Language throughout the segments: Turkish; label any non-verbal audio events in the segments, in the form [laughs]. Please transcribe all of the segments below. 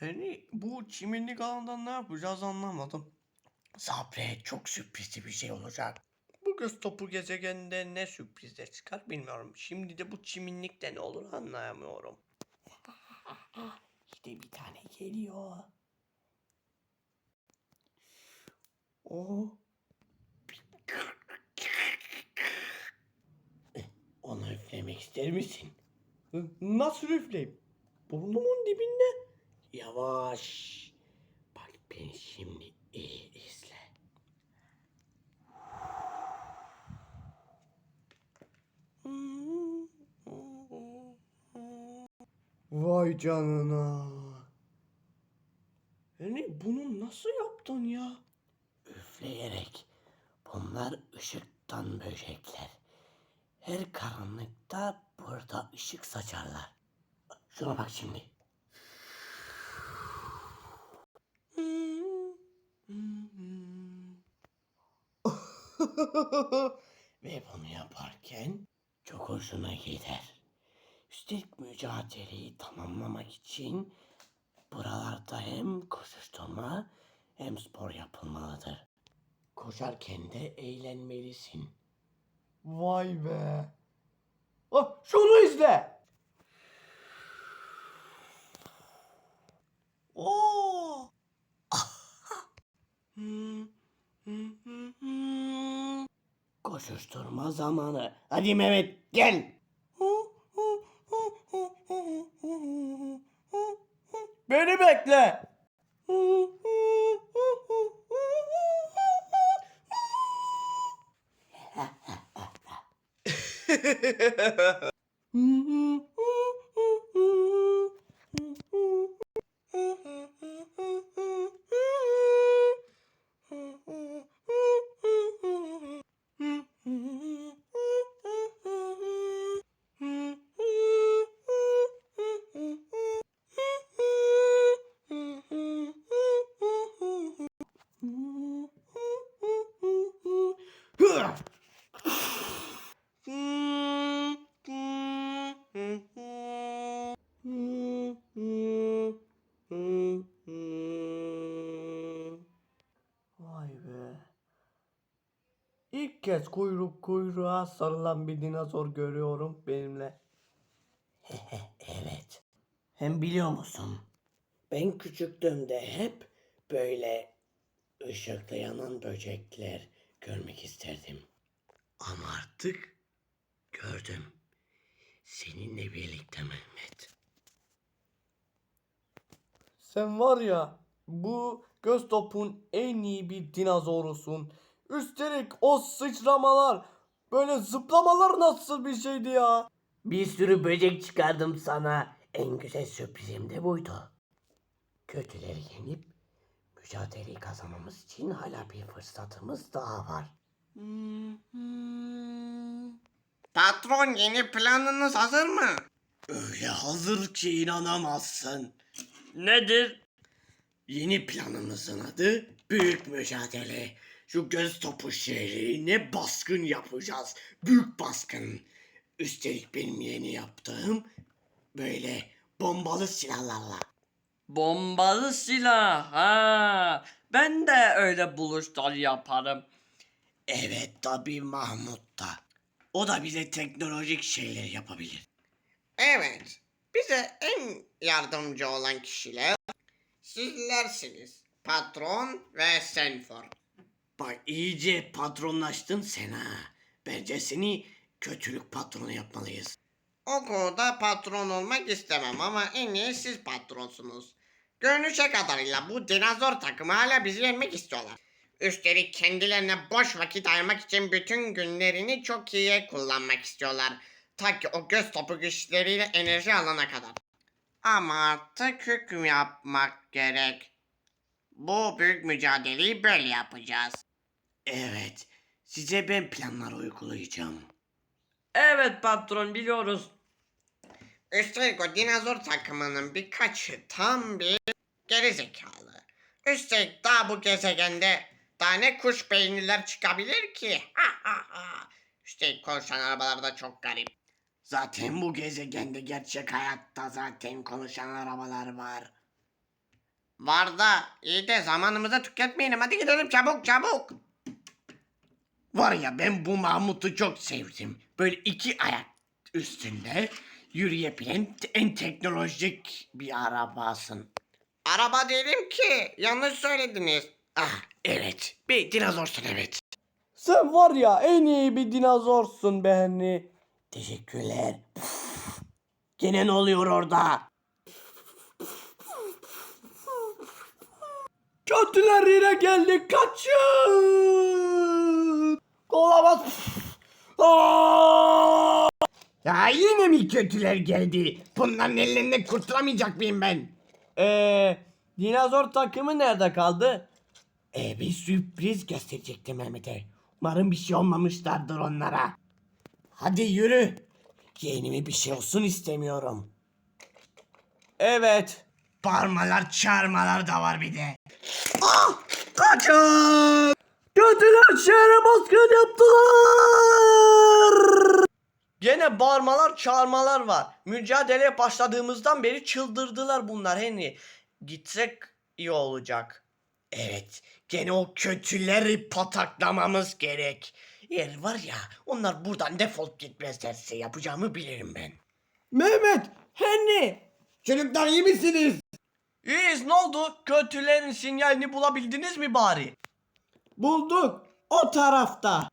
Hani bu çimenlik alandan ne yapacağız anlamadım. Sabret çok sürprizli bir şey olacak. Bu göz topu gezegeninde ne sürprizler çıkar bilmiyorum. Şimdi de bu çiminlikte ne olur anlayamıyorum. [laughs] İşte bir tane geliyor. O. Onu üflemek ister misin? Nasıl üfleyeyim? Burnumun dibinde. Yavaş. Bak beni şimdi iyi izle. Vay canına. Yani bunu nasıl yaptın ya? Üfleyerek. Bunlar ışıktan böcekler. Her karanlıkta burada ışık saçarlar. Şuna bak şimdi. [laughs] Ve bunu yaparken çok hoşuna gider. Üstelik mücadeleyi tamamlamak için buralarda hem koşuşturma hem spor yapılmalıdır. Koşarken de eğlenmelisin. Vay be. Ah, şunu izle. Oo. Koşuşturma zamanı. Hadi Mehmet gel. Beni bekle. Vay be. İlk kez kuyruk kuyruğa sarılan bir dinozor görüyorum benimle. [laughs] evet. Hem biliyor musun? Ben küçüklüğümde hep böyle ışıkta yanan böcekler görmek isterdim. Ama artık gördüm. Seninle birlikte Mehmet. Sen var ya bu göz topun en iyi bir dinozorusun. Üstelik o sıçramalar böyle zıplamalar nasıl bir şeydi ya? Bir sürü böcek çıkardım sana. En güzel sürprizim de buydu. Kötüleri yenip mücadeleyi kazanmamız için hala bir fırsatımız daha var. [laughs] Patron yeni planınız hazır mı? Öyle hazır ki inanamazsın. Nedir? Yeni planımızın adı Büyük Mücadele. Şu göz topu şehrine baskın yapacağız. Büyük baskın. Üstelik benim yeni yaptığım böyle bombalı silahlarla. Bombalı silah ha. Ben de öyle buluşlar yaparım. Evet tabii Mahmut da. O da bize teknolojik şeyler yapabilir. Evet. Bize en yardımcı olan kişiler sizlersiniz. Patron ve Senford. Bak iyice patronlaştın sen ha. Bence seni kötülük patronu yapmalıyız. O konuda patron olmak istemem ama en iyi siz patronsunuz. Görünüşe kadarıyla bu dinozor takımı hala bizi yenmek istiyorlar. Üstelik kendilerine boş vakit ayırmak için bütün günlerini çok iyi kullanmak istiyorlar. Ta ki o göz topu güçleriyle enerji alana kadar. Ama artık hüküm yapmak gerek. Bu büyük mücadeleyi böyle yapacağız. Evet. Size ben planlar uygulayacağım. Evet patron biliyoruz. Üstelik o dinozor takımının birkaçı tam bir gerizekalı. Üstelik daha bu gezegende daha ne kuş beyinliler çıkabilir ki? Ha ha ha. Üstelik konuşan arabalar da çok garip. Zaten bu gezegende gerçek hayatta zaten konuşan arabalar var. Var da iyi de zamanımızı tüketmeyelim. Hadi gidelim çabuk çabuk. Var ya ben bu Mahmut'u çok sevdim. Böyle iki ayak üstünde yürüyebilen en teknolojik bir arabasın. Araba değilim ki. Yanlış söylediniz. Ah evet. Bir dinozorsun evet. Sen var ya en iyi bir dinozorsun be Henry. Teşekkürler. Gene ne oluyor orada? Kötüler yine geldi kaçın. Olamaz. Aa! Ya yine mi kötüler geldi? Bunların ellerinden kurtulamayacak mıyım ben? Ee, dinozor takımı nerede kaldı? Ee, bir sürpriz gösterecektim Mehmet'e. Umarım bir şey olmamışlardır onlara. Hadi yürü. Yeğenime bir şey olsun istemiyorum. Evet. Bağırmalar çağırmalar da var bir de. Ah! Kaçın! Kötüler şehre baskın yaptılar. Gene bağırmalar çağırmalar var. Mücadeleye başladığımızdan beri çıldırdılar bunlar Henry. Gitsek iyi olacak. Evet, gene o kötüleri pataklamamız gerek. Eğer var ya, onlar buradan defolup gitmezlerse yapacağımı bilirim ben. Mehmet, Henry. Çocuklar iyi misiniz? İyiyiz ne oldu? Kötülerin sinyalini bulabildiniz mi bari? Bulduk. O tarafta.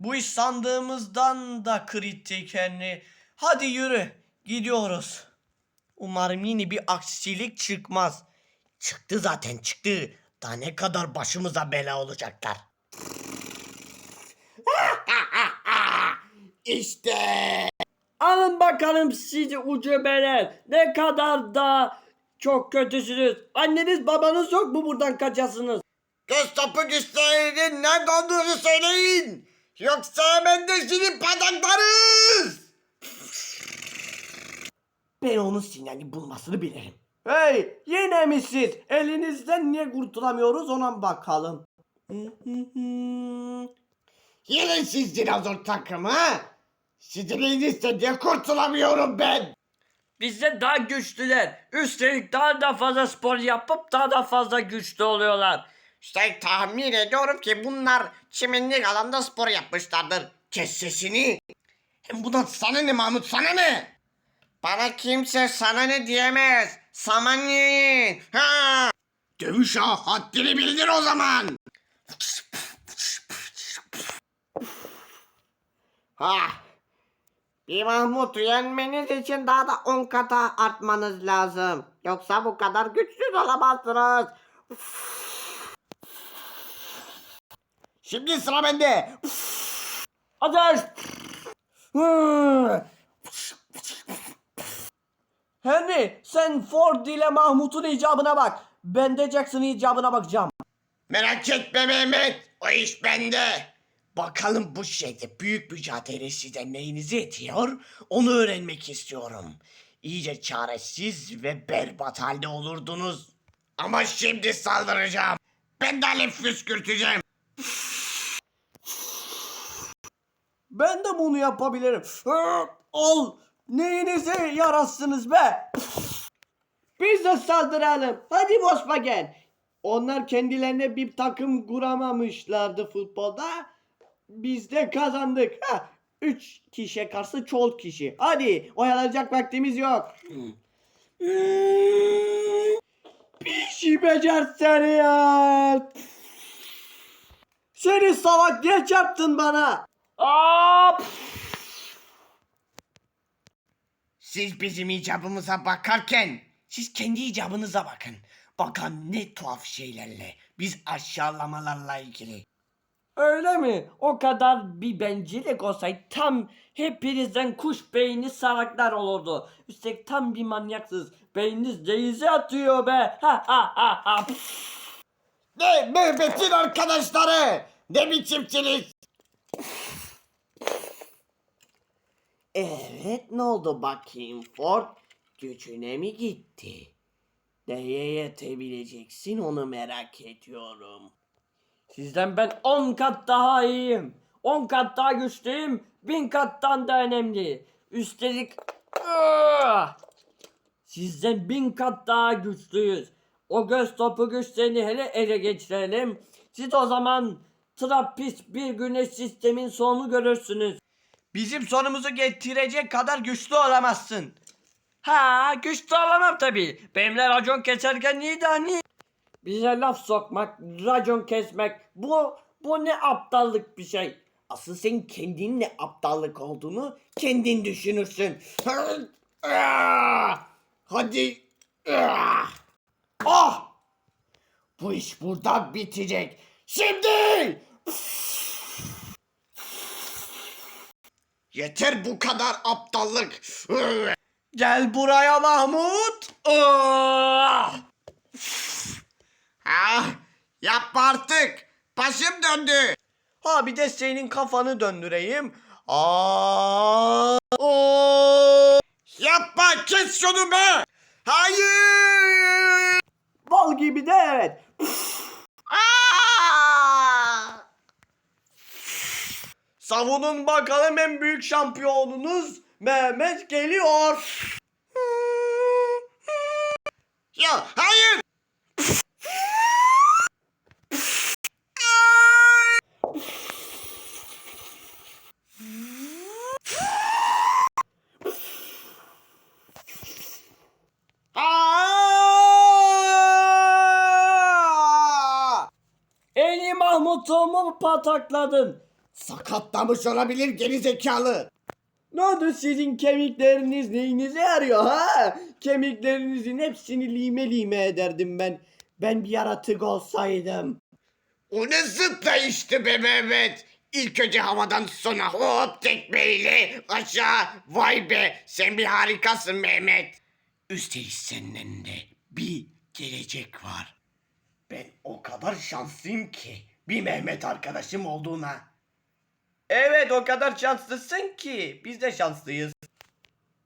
Bu iş sandığımızdan da kritik Henry. Hadi yürü. Gidiyoruz. Umarım yine bir aksilik çıkmaz. Çıktı zaten çıktı. Daha ne kadar başımıza bela olacaklar. İşte. Alın bakalım sizi ucubeler. Ne kadar da çok kötüsünüz. Anneniz babanız yok mu buradan kaçasınız? Göz topu güçlerinin nerede olduğunu söyleyin. Yoksa hemen de sizi pataklarız. Ben onun sinyalini bulmasını bilirim. Hey yine mi siz? Elinizden niye kurtulamıyoruz ona bakalım. Yine siz dinozor takımı ha? Sizin elinizde diye kurtulamıyorum ben. Bizde daha güçlüler. Üstelik daha da fazla spor yapıp daha da fazla güçlü oluyorlar. İşte tahmin ediyorum ki bunlar çimenlik alanda spor yapmışlardır. Kes sesini. Hem bundan sana ne Mahmut sana ne? Bana kimse sana ne diyemez. Saman yiyin. Ha. Dövüş ha haddini bildir o zaman. Ha. Bir Mahmut yenmeniz için daha da 10 kata artmanız lazım. Yoksa bu kadar güçsüz olamazsınız. Şimdi sıra bende. Ateş! Henry sen Ford ile Mahmut'un icabına bak. Ben de Jackson'ın icabına bakacağım. Merak etme Mehmet. O iş bende. Bakalım bu şeyde büyük mücadele size neyinizi etiyor onu öğrenmek istiyorum. İyice çaresiz ve berbat halde olurdunuz. Ama şimdi saldıracağım. Ben de alev püskürteceğim. Ben de bunu yapabilirim. Ol. Neyinize yarasınız be? Biz de saldıralım. Hadi Volkswagen. Onlar kendilerine bir takım kuramamışlardı futbolda. Biz de kazandık. Ha, üç kişiye karşı çoğul kişi. Hadi oyalanacak vaktimiz yok. Bir şey becersene ya. Seni salak niye çarptın bana? Aa! Siz bizim icabımıza bakarken siz kendi icabınıza bakın. Bakan ne tuhaf şeylerle, biz aşağılamalarla ilgili. Öyle mi? O kadar bir bencillik olsaydı tam hepinizden kuş beyni salaklar olurdu. Üstelik tam bir manyaksınız. Beyniniz ceyize atıyor be. Ha ha ha ha. Ne Mehmet'in arkadaşları? Ne biçimsiniz? Evet ne oldu bakayım Ford? Gücüne mi gitti? Neye yetebileceksin onu merak ediyorum. Sizden ben 10 kat daha iyiyim. 10 kat daha güçlüyüm. 1000 kattan da önemli. Üstelik Ah! sizden 1000 kat daha güçlüyüz. O göz topu güçlerini hele ele geçirelim. Siz o zaman trapist bir güneş sistemin sonunu görürsünüz. Bizim sonumuzu getirecek kadar güçlü olamazsın. Ha güçlü olamam tabi. Benimle racon keserken neydi hani? Bize laf sokmak, racon kesmek bu bu ne aptallık bir şey. Asıl sen kendinin ne aptallık olduğunu kendin düşünürsün. Hadi. Ah! Bu iş burada bitecek. Şimdi! Yeter bu kadar aptallık. Gel buraya Mahmut. Ah! Ah, yapma artık. Başım döndü. Ha bir de senin kafanı döndüreyim. Aa! Oo! Yapma kes şunu be. Hayır. Bal gibi de evet. Aa! Savunun bakalım en büyük şampiyonunuz Mehmet geliyor. Ya hayır. Patakladın. Sakatlamış olabilir geri zekalı. Ne oldu sizin kemikleriniz neyinize yarıyor ha? Kemiklerinizin hepsini lime lime ederdim ben. Ben bir yaratık olsaydım. O ne zıplayıştı be Mehmet. İlk önce havadan sonra hop tekmeyle aşağı. Vay be sen bir harikasın Mehmet. Üstelik senden de bir gelecek var. Ben o kadar şanslıyım ki bir Mehmet arkadaşım olduğuna. Evet o kadar şanslısın ki biz de şanslıyız.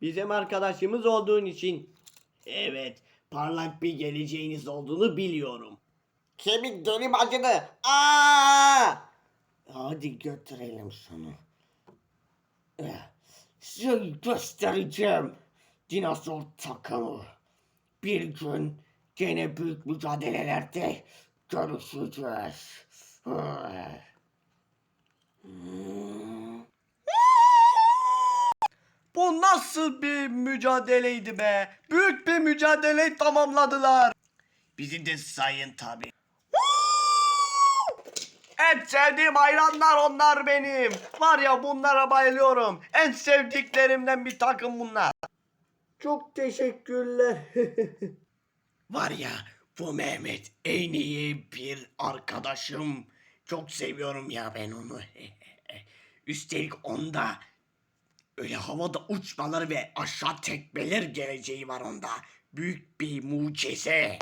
Bizim arkadaşımız olduğun için. Evet parlak bir geleceğiniz olduğunu biliyorum. Kemiklerim acıdı. Aa! Hadi götürelim şunu. Eh, Size göstereceğim. Dinozor takımı. Bir gün gene büyük mücadelelerde görüşeceğiz. Bu nasıl bir mücadeleydi be? Büyük bir mücadele tamamladılar. Bizi de sayın tabi. En sevdiğim hayranlar onlar benim. Var ya bunlara bayılıyorum. En sevdiklerimden bir takım bunlar. Çok teşekkürler. [laughs] Var ya bu Mehmet en iyi bir arkadaşım. Çok seviyorum ya ben onu. [laughs] Üstelik onda öyle havada uçmaları ve aşağı tekmeler geleceği var onda. Büyük bir mucize.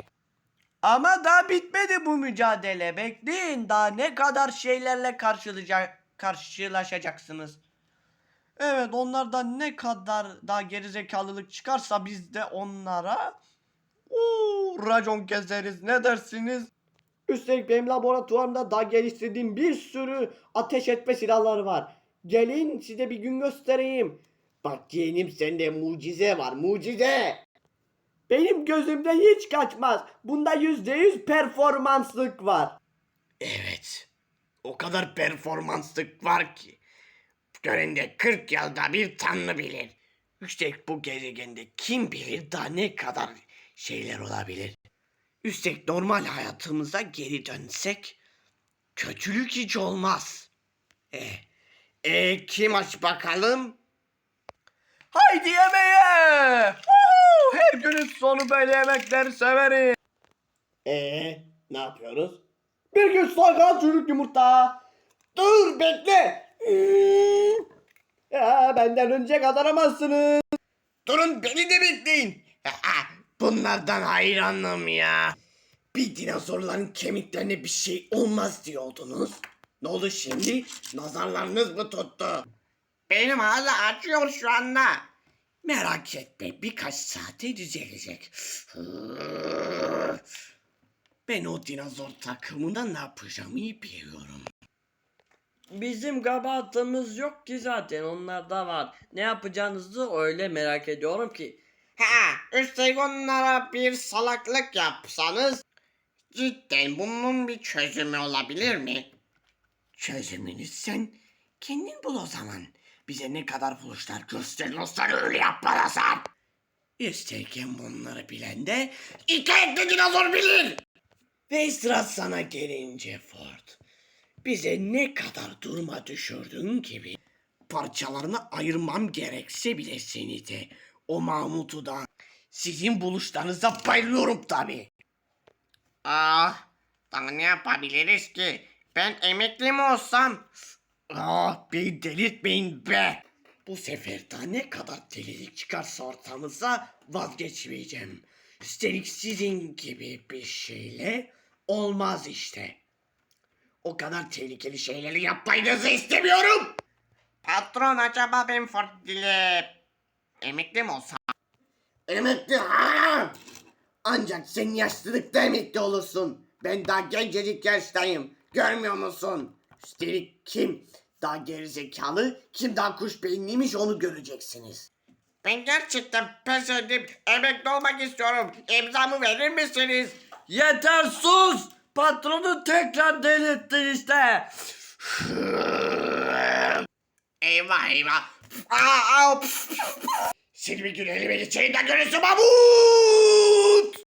Ama daha bitmedi bu mücadele. Bekleyin daha ne kadar şeylerle karşılaşacaksınız. Evet onlardan ne kadar daha gerizekalılık çıkarsa biz de onlara uuu, racon keseriz. Ne dersiniz? Üstelik benim laboratuvarımda daha geliştirdiğim bir sürü ateş etme silahları var. Gelin size bir gün göstereyim. Bak yeğenim sende mucize var mucize. Benim gözümden hiç kaçmaz. Bunda yüzde yüz performanslık var. Evet. O kadar performanslık var ki. Görende 40 yılda bir tanrı bilir. Üstelik bu gezegende kim bilir daha ne kadar şeyler olabilir. Üstelik normal hayatımıza geri dönsek kötülük hiç olmaz. E, e kim aç bakalım? Haydi yemeğe! Woo! Her günün sonu böyle yemekleri severim. Ee, ne yapıyoruz? Bir gün sakal çürük yumurta. Dur bekle. Hmm. Ya benden önce kazanamazsınız. Durun beni de bekleyin. [laughs] Bunlardan hayranım ya. Bir dinozorların kemiklerine bir şey olmaz diyordunuz. Ne oldu şimdi? Nazarlarınız mı tuttu? Benim hala acıyor şu anda. Merak etme birkaç saate düzelecek. Ben o dinozor takımında ne yapacağımı iyi biliyorum. Bizim kabahatımız yok ki zaten onlarda var. Ne yapacağınızı öyle merak ediyorum ki. Ha, üstelik onlara bir salaklık yapsanız cidden bunun bir çözümü olabilir mi? Çözümünü sen kendin bul o zaman. Bize ne kadar buluşlar gösteriyorsan öyle yapmalasın. Üstelik hem bunları bilen de iki etli dinozor bilir. Ve sıra sana gelince Ford. Bize ne kadar duruma düşürdün gibi. Parçalarını ayırmam gerekse bile seni de o Mahmut'u da sizin buluşlarınıza bayılıyorum tabi. Ah, daha ne yapabiliriz ki? Ben emekli mi olsam? Ah, beni delirtmeyin be. Bu sefer daha ne kadar delilik çıkarsa ortamıza vazgeçmeyeceğim. Üstelik sizin gibi bir şeyle olmaz işte. O kadar tehlikeli şeyleri yapmayınızı istemiyorum. Patron acaba ben Ford ile emekli mi olsam? Emekli ha! Ancak sen yaşlılıkta emekli olursun. Ben daha gencecik yaştayım. Görmüyor musun? Üstelik kim daha gerizekalı, kim daha kuş beyinliymiş onu göreceksiniz. Ben gerçekten pes edip emekli olmak istiyorum. İmzamı verir misiniz? Yeter sus! Patronu tekrar delirttin işte. Eyvah eyvah. Aa, aa, pf, pf, pf. Seni bir gün elime geçeyim de görürsün babu.